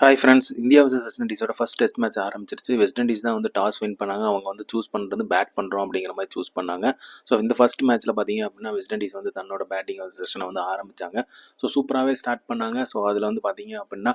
Hi friends India versus west இண்டீஸோட first test match ஆரம்பிச்சிருச்சு. West Indies தான் வந்து toss win பண்ணாங்க. அவங்க வந்து சூஸ் பண்ணுறது பேட் பண்ணுறோம் அப்படிங்கிற மாதிரி சூஸ் பண்ணாங்க. ஸோ இந்த ஃபஸ்ட் மேட்ச்சில் பார்த்தீங்க அப்படின்னா வெஸ்ட் இண்டீஸ் வந்து தன்னோட பேட்டிங் செஷனை வந்து ஆரம்பித்தாங்க ஸோ சூப்பராகவே ஸ்டார்ட் பண்ணாங்க. ஸோ அதில் வந்து பார்த்தீங்க அப்படின்னா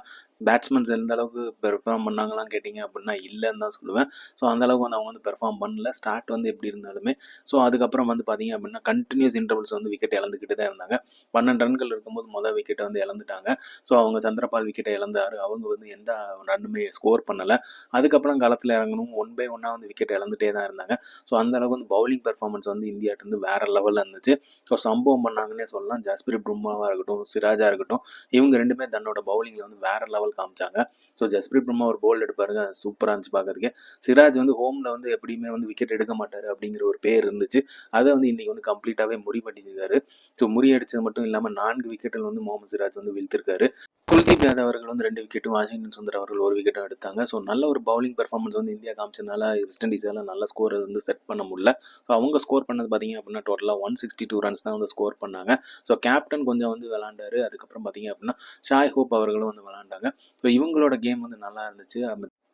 பேட்ஸ்மேன்ஸ் எந்த அளவுக்கு பெர்ஃபார்ம் பண்ணாங்களாம் கேட்டிங்க அப்படின்னா இல்லைன்னு தான் சொல்லுவேன். ஸோ அந்தளவுக்கு வந்து அவங்க வந்து பெர்ஃபார்ம் பண்ணல. ஸ்டார்ட் வந்து எப்படி இருந்தாலுமே. ஸோ அதுக்கப்புறம் வந்து பார்த்தீங்க அப்படின்னா கண்டினியூஸ் இன்டர்வல்ஸ் வந்து விக்கெட் இழந்துக்கிட்டு தான் இருந்தாங்க. பன்னெண்டு ரன்கள் இருக்கும்போது மொதல் விக்கெட்டை வந்து இழந்துட்டாங்க. ஸோ அவங்க சந்திரபால் விக்கெட்டை இழந்தாரு. அவங்க வந்து எந்த ரன்னுமே ஸ்கோர் பண்ணலை. அதுக்கப்புறம் களத்தில் இறங்கணும். ஒன் பை ஒன்னாக வந்து விக்கெட் இழந்துட்டே தான் இருந்தாங்க. ஸோ அந்தளவுக்கு வந்து பவுலிங் பெர்ஃபார்மன்ஸ் வந்து இந்தியாட்டு வந்து வேற லெவலில் இருந்துச்சு. ஸோ சம்பவம் பண்ணாங்கன்னே சொல்லலாம். ஜாஸ்பிரி பும்மாவாக இருக்கட்டும் சிராஜா இருக்கட்டும் இவங்க ரெண்டுமே தன்னோட பவுலிங்கில் வந்து வேற லெவல் காமிச்சாங்க. ஸோ ஜஸ்பிரீத் பும்மா ஒரு போல்டு எடுப்பாருங்க. சூப்பராக இருந்துச்சு பார்க்கறதுக்கு. சிராஜ் வந்து ஹோமில் வந்து எப்படியுமே வந்து விக்கெட் எடுக்க மாட்டார் அப்படிங்கிற ஒரு பேர் இருந்துச்சு. அதை வந்து இன்னைக்கு வந்து கம்ப்ளீட்டாகவே முறிபட்டிருக்காரு ஸோ முறியடிச்சது மட்டும் இல்லாமல் நான்கு விக்கெட்டில் வந்து முகமது சிராஜ் வந்து வீழ்த்திருக்காரு. குல்தீப் யாதவ் அவர்கள் வந்து ரெண்டு விக்கெட்டும் வாஷிங்டன் சுந்தர் அவர்கள் ஒரு விக்கெட்டும் எடுத்தாங்க. ஸோ நல்ல ஒரு பவுலிங் பெர்ஃபார்மன்ஸ் வந்து இந்தியா காமிச்சதுனால வெஸ்ட் இண்டீஸால் நல்ல ஸ்கோர் வந்து செட் பண்ண முடியல. ஸோ அவங்க ஸ்கோர் பண்ணது பார்த்தீங்க அப்படின்னா டோட்டலாக ஒன் சிக்ஸ்டி டூ ரன்ஸ் தான் வந்து ஸ்கோர் பண்ணாங்க. ஸோ கேப்டன் கொஞ்சம் வந்து விளாண்டாரு அதுக்கப்புறம் பார்த்தீங்க அப்படின்னா ஷாய் ஹோப் அவர்களும் வந்து விளாண்டாங்க ஸோ இவங்களோட கேம் வந்து நல்லா இருந்துச்சு.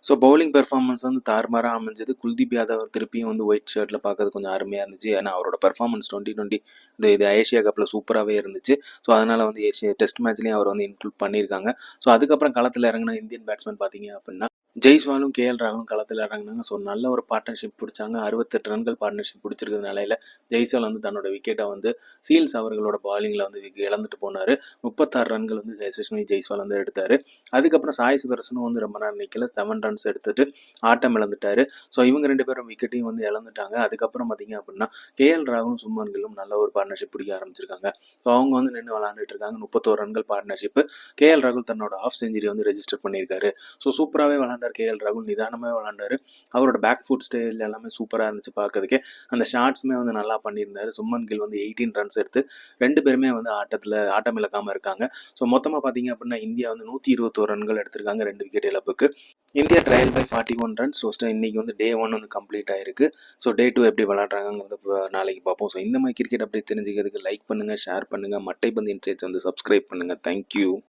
ஸோ பவுலிங் பெர்ஃபார்மன்ஸ் வந்து தாறுமாறாக அமைஞ்சது. குல்தீப் யாதவ் திருப்பியும் வந்து ஒயிட் ஷர்ட்டில் பார்க்கறது கொஞ்சம் அருமையாக இருந்துச்சு. ஏன்னா அவரோட பெர்ஃபார்மன்ஸ் டுவெண்ட்டி டுவெண்ட்டி இந்த இது ஏஷியா கப்பில் சூப்பராகவே இருந்துச்சு. ஸோ அதனால் வந்து ஏஷியா டெஸ்ட் மேட்ச்லேயும் அவர் வந்து இன்க்ளூட் பண்ணியிருக்காங்க. ஸோ அதுக்கப்புறம் களத்தில் இறங்கின இந்தியன் பேட்ஸ்மேன் பார்த்தீங்க அப்படின்னா ஜெய்ஸ்வாலும் கேஎல் ராகுலும் களத்தில் இறங்கினாங்க ஸோ நல்ல ஒரு பார்ட்னர்ஷிப் பிடிச்சாங்க. அறுபத்தெட்டு ரன்கள் பார்ட்னர்ஷிப் பிடிச்சிருக்கிற நிலையில் ஜெய்ஸ்வால் வந்து தன்னோட விக்கெட்டை வந்து சீல்ஸ் அவர்களோட பாலிங்கில் வந்து இழந்துட்டு போனார். முப்பத்தாறு ரன்கள் வந்து யசஸ்வினி ஜெய்ஸ்வால் வந்து எடுத்தார். அதுக்கப்புறம் சாய் சுதர்சனும் வந்து ரொம்ப நேரம் நிற்கல செவன் ரன்ஸ் எடுத்துட்டு ஆட்டம் இழந்துட்டாரு. ஸோ இவங்க ரெண்டு பேரும் விக்கெட்டையும் வந்து இழந்துட்டாங்க. அதுக்கப்புறம் பார்த்தீங்க அப்படின்னா கேஎல் ராகுலும் சுமன் நல்ல ஒரு பார்ட்னர்ஷிப் பிடிக்க ஆரம்பிச்சிருக்காங்க. ஸோ அவங்க வந்து நின்று விளாண்டுட்டு இருக்காங்க. முப்பத்தோரு ரன்கள் பார்ட்னர்ஷிப் கேஎல் ராகுல் தன்னோட ஆஃப் செஞ்சுரி வந்து ரெஜிஸ்டர் பண்ணியிருக்காரு. ஸோ சூப்பராகவே விளாண்டு விளாண்டார் கேஎல் ராகுல் நிதானமாக விளாண்டாரு அவரோட பேக் ஃபுட் ஸ்டைல் எல்லாமே சூப்பராக இருந்துச்சு பார்க்கறதுக்கே. அந்த ஷாட்ஸுமே வந்து நல்லா பண்ணியிருந்தாரு. சும்மன் கில் வந்து எயிட்டீன் ரன்ஸ் எடுத்து ரெண்டு பேருமே வந்து ஆட்டத்தில் ஆட்டம் இழக்காமல் இருக்காங்க. ஸோ மொத்தமாக பார்த்தீங்க அப்படின்னா இந்தியா வந்து நூற்றி இருபத்தோரு ரன்கள் எடுத்திருக்காங்க ரெண்டு விக்கெட் இழப்புக்கு. India trail by forty one runs so இன்னைக்கு வந்து டே ஒன் வந்து கம்ப்ளீட் ஆயிருக்கு. ஸோ டே டூ எப்படி விளாட்றாங்கிறது நாளைக்கு பார்ப்போம். ஸோ இந்த மாதிரி கிரிக்கெட் அப்படி தெரிஞ்சுக்கிறதுக்கு லைக் பண்ணுங்கள் ஷேர் பண்ணுங்கள் மட்டைப்பந்து இன்சைட்ஸ் வந்து சப்ஸ்கிரைப் பண்ணுங்கள் தேங்க்யூ